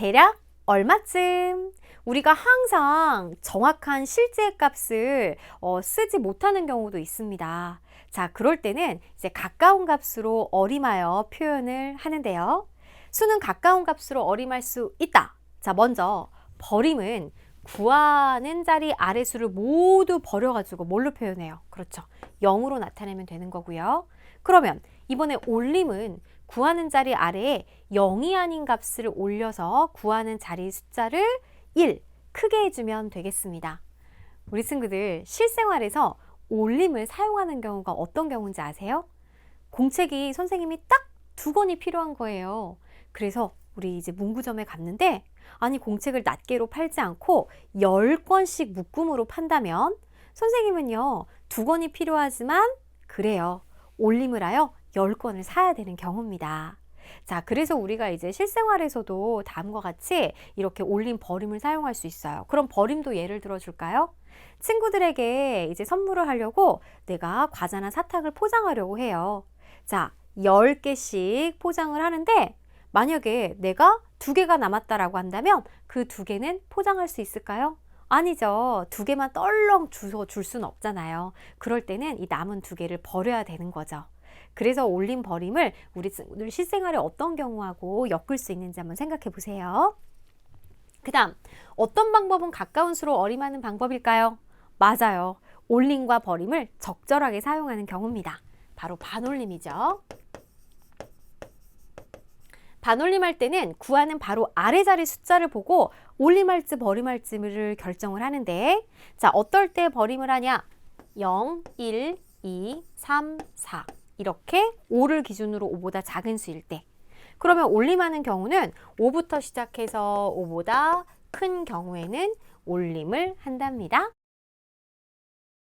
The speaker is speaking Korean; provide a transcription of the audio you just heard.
대략 얼마쯤? 우리가 항상 정확한 실제 값을 어, 쓰지 못하는 경우도 있습니다. 자, 그럴 때는 이제 가까운 값으로 어림하여 표현을 하는데요. 수는 가까운 값으로 어림할 수 있다. 자, 먼저 버림은 구하는 자리 아래 수를 모두 버려가지고 뭘로 표현해요? 그렇죠. 0으로 나타내면 되는 거고요. 그러면 이번에 올림은 구하는 자리 아래에 0이 아닌 값을 올려서 구하는 자리 숫자를 1 크게 해주면 되겠습니다. 우리 친구들 실생활에서 올림을 사용하는 경우가 어떤 경우인지 아세요? 공책이 선생님이 딱 두 권이 필요한 거예요. 그래서 우리 이제 문구점에 갔는데 아니 공책을 낱개로 팔지 않고 10권씩 묶음으로 판다면 선생님은요 두 권이 필요하지만 그래요 올림을 하여 10권을 사야 되는 경우입니다. 자, 그래서 우리가 이제 실생활에서도 다음과 같이 이렇게 올림 버림을 사용할 수 있어요. 그럼 버림도 예를 들어 줄까요? 친구들에게 이제 선물을 하려고 내가 과자나 사탕을 포장하려고 해요. 자, 10개씩 포장을 하는데 만약에 내가 두 개가 남았다라고 한다면 그 두 개는 포장할 수 있을까요? 아니죠. 두 개만 떨렁 주워 줄 수는 없잖아요. 그럴 때는 이 남은 두 개를 버려야 되는 거죠. 그래서 올림 버림을 우리 친구들 실생활에 어떤 경우하고 엮을 수 있는지 한번 생각해 보세요. 그 다음, 어떤 방법은 가까운 수로 어림하는 방법일까요? 맞아요. 올림과 버림을 적절하게 사용하는 경우입니다. 바로 반올림이죠. 반올림할 때는 구하는 바로 아래 자리 숫자를 보고 올림할지 버림할지를 결정을 하는데 자 어떨 때 버림을 하냐 0, 1, 2, 3, 4 이렇게 5를 기준으로 5보다 작은 수일 때 그러면 올림하는 경우는 5부터 시작해서 5보다 큰 경우에는 올림을 한답니다.